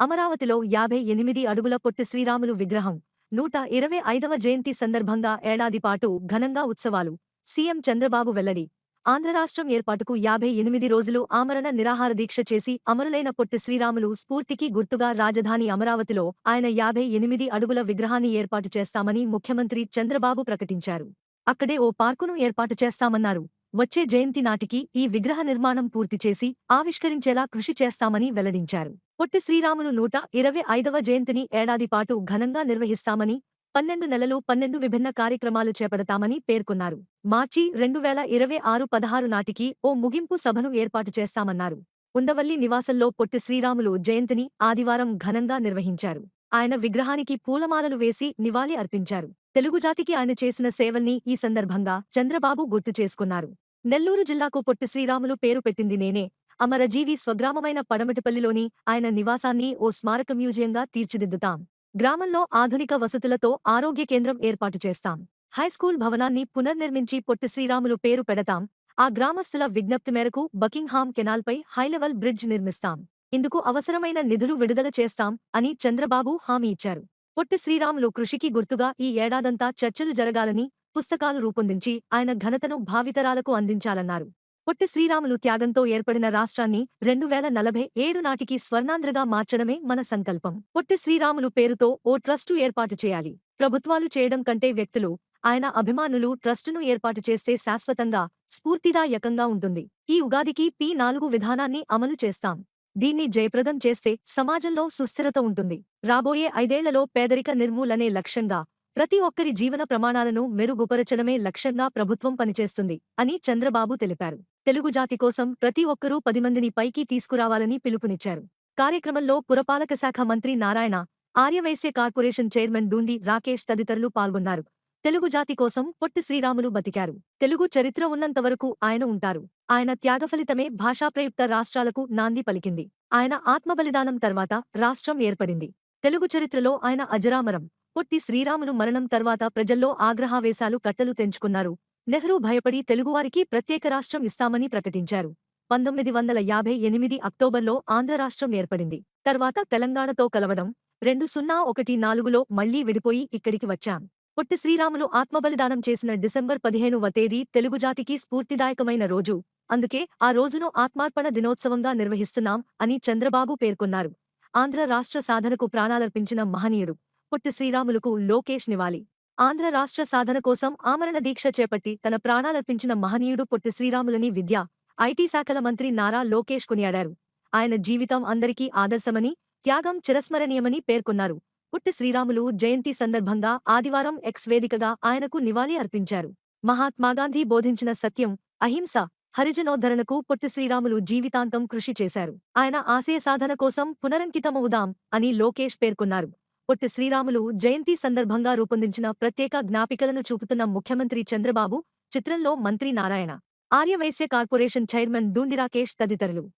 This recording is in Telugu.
అమరావతిలో యాభై ఎనిమిది అడుగుల పొట్టి శ్రీరాములు విగ్రహం నూట ఇరవై ఐదవ జయంతి సందర్భంగా ఏడాది పాటు ఘనంగా ఉత్సవాలు. సీఎం చంద్రబాబు వెల్లడి. ఆంధ్రరాష్ట్రం ఏర్పాటుకు యాభై ఎనిమిది రోజులు ఆమరణ నిరాహార దీక్ష చేసి అమరులైన పొట్టి శ్రీరాములు స్ఫూర్తికి గుర్తుగా రాజధాని అమరావతిలో ఆయన యాభై ఎనిమిది అడుగుల విగ్రహాన్ని ఏర్పాటు చేస్తామని ముఖ్యమంత్రి చంద్రబాబు ప్రకటించారు. అక్కడే ఓ పార్కును ఏర్పాటు చేస్తామన్నారు. వచ్చే జయంతి నాటికి ఈ విగ్రహ నిర్మాణం పూర్తి చేసి ఆవిష్కరించేలా కృషి చేస్తామని వెల్లడించారు. పొట్టి శ్రీరాములు నూట ఇరవై ఐదవ జయంతిని ఏడాది పాటు ఘనంగా నిర్వహిస్తామని పన్నెండు నెలలు పన్నెండు విభిన్న కార్యక్రమాలు చేపడతామని పేర్కొన్నారు. మార్చి రెండు వేల ఇరవై ఆరు పదహారు నాటికి ఓ ముగింపు సభను ఏర్పాటు చేస్తామన్నారు. ఉండవల్లి నివాసంలో పొట్టి శ్రీరాములు జయంతిని ఆదివారం ఘనంగా నిర్వహించారు. ఆయన విగ్రహానికి పూలమాలలు వేసి నివాళి అర్పించారు. తెలుగు జాతికి ఆయన చేసిన సేవల్ని ఈ సందర్భంగా చంద్రబాబు గుర్తు చేసుకున్నారు. నెల్లూరు జిల్లాకు పొట్టి శ్రీరాములు పేరు పెట్టింది నేనే. అమరజీవి స్వగ్రామమైన పడమటిపల్లిలోని ఆయన నివాసాన్ని ఓ స్మారక మ్యూజియంగా తీర్చిదిద్దుతాం. గ్రామంలో ఆధునిక వసతులతో ఆరోగ్య కేంద్రం ఏర్పాటు చేస్తాం. హైస్కూల్ భవనాన్ని పునర్నిర్మించి పొట్టి శ్రీరాములు పేరు పెడతాం. ఆ గ్రామస్తుల విజ్ఞప్తి మేరకు బకింగ్హామ్ కెనాల్పై హైలెవల్ బ్రిడ్జ్ నిర్మిస్తాం. ఇందుకు అవసరమైన నిధులు విడుదల చేస్తాం అని చంద్రబాబు హామీ ఇచ్చారు. పొట్టి శ్రీరాములు కృషికి గుర్తుగా ఈ ఏడాదంతా చర్చలు జరగాలని పుస్తకాలు రూపొందించి ఆయన ఘనతను భావితరాలకు అందించాలన్నారు. పొట్టి శ్రీరాములు త్యాగంతో ఏర్పడిన రాష్ట్రాన్ని రెండు వేల నలభై ఏడు నాటికి స్వర్ణాంధ్రగా మార్చడమే మన సంకల్పం. పొట్టి శ్రీరాములు పేరుతో ఓ ట్రస్టు ఏర్పాటు చేయాలి. ప్రభుత్వాలు చేయడం కంటే వ్యక్తులు ఆయన అభిమానులు ట్రస్టును ఏర్పాటు చేస్తే శాశ్వతంగా స్ఫూర్తిదాయకంగా ఉంటుంది. ఈ ఉగాదికి పి నాలుగు విధానాన్ని అమలు చేస్తాం. దీన్ని జయప్రదం చేస్తే సమాజంలో సుస్థిరత ఉంటుంది. రాబోయే ఐదేళ్ళలో పేదరిక నిర్మూలనే లక్ష్యంగా ప్రతి ఒక్కరి జీవన ప్రమాణాలను మెరుగుపరచడమే లక్ష్యంగా ప్రభుత్వం పనిచేస్తుంది అని చంద్రబాబు తెలిపారు. తెలుగు జాతి కోసం ప్రతి ఒక్కరూ పది మందిని పైకి తీసుకురావాలని పిలుపునిచ్చారు. కార్యక్రమంలో పురపాలక శాఖ మంత్రి నారాయణ ఆర్యవైశ్య కార్పొరేషన్ చైర్మన్ డూండి రాకేష్ తదితరులు పాల్గొన్నారు. తెలుగు జాతి కోసం పొట్టి శ్రీరాములు బతికారు. తెలుగు చరిత్ర ఉన్నంతవరకు ఆయన ఉంటారు. ఆయన త్యాగఫలితమే భాషాప్రయుక్త రాష్ట్రాలకు నాంది పలికింది. ఆయన ఆత్మబలిదానం తర్వాత రాష్ట్రం ఏర్పడింది. తెలుగు చరిత్రలో ఆయన అజరామరం. పొట్టి శ్రీరాములు మరణం తర్వాత ప్రజల్లో ఆగ్రహావేశాలు కట్టలు తెంచుకున్నారు. నెహ్రూ భయపడి తెలుగువారికి ప్రత్యేక రాష్ట్రం ఇస్తామని ప్రకటించారు. పంతొమ్మిది వందల యాభై ఎనిమిది అక్టోబర్లో ఆంధ్ర రాష్ట్రం ఏర్పడింది. తర్వాత తెలంగాణతో కలవడం రెండు సున్నా ఒకటి నాలుగులో మళ్ళీ విడిపోయి ఇక్కడికి వచ్చాం. పొట్టి శ్రీరాములు ఆత్మబలిదానం చేసిన డిసెంబర్ పదిహేనువ తేదీ తెలుగుజాతికి స్ఫూర్తిదాయకమైన రోజు. అందుకే ఆ రోజును ఆత్మార్పణ దినోత్సవంగా నిర్వహిస్తున్నాం అని చంద్రబాబు పేర్కొన్నారు. ఆంధ్ర రాష్ట్ర సాధనకు ప్రాణాలర్పించిన మహనీయుడు పొట్టి శ్రీరాములకు లోకేష్ నివాలి ఆంధ్ర రాష్ట్ర సాధన కోసం ఆమరణ దీక్ష చేపట్టి తన ప్రాణాలర్పించిన మహనీయుడు పొట్టి శ్రీరాములని విద్య ఐటీ శాఖల మంత్రి నారా లోకేష్ కొనియాడారు. ఆయన జీవితం అందరికీ ఆదర్శమని త్యాగం చిరస్మరణీయమని పేర్కొన్నారు. పుట్టి శ్రీరాములు జయంతి సందర్భంగా ఆదివారం ఎక్స్ వేదికగా ఆయనకు నివాళి అర్పించారు. మహాత్మాగాంధీ బోధించిన సత్యం అహింస హరిజనోద్ధరణకు పొట్టి శ్రీరాములు జీవితాంతం కృషి చేశారు. ఆయన ఆశయ సాధన కోసం పునరంకితమవుదాం అని లోకేష్ పేర్కొన్నారు. పొట్టి శ్రీరాములు జయంతి సందర్భంగా రూపొందించిన ప్రత్యేక జ్ఞాపికలను చూపుతున్న ముఖ్యమంత్రి చంద్రబాబు చిత్రంలో మంత్రి నారాయణ ఆర్యవైశ్య కార్పొరేషన్ చైర్మన్ డూండిరాకేష్ తదితరులు.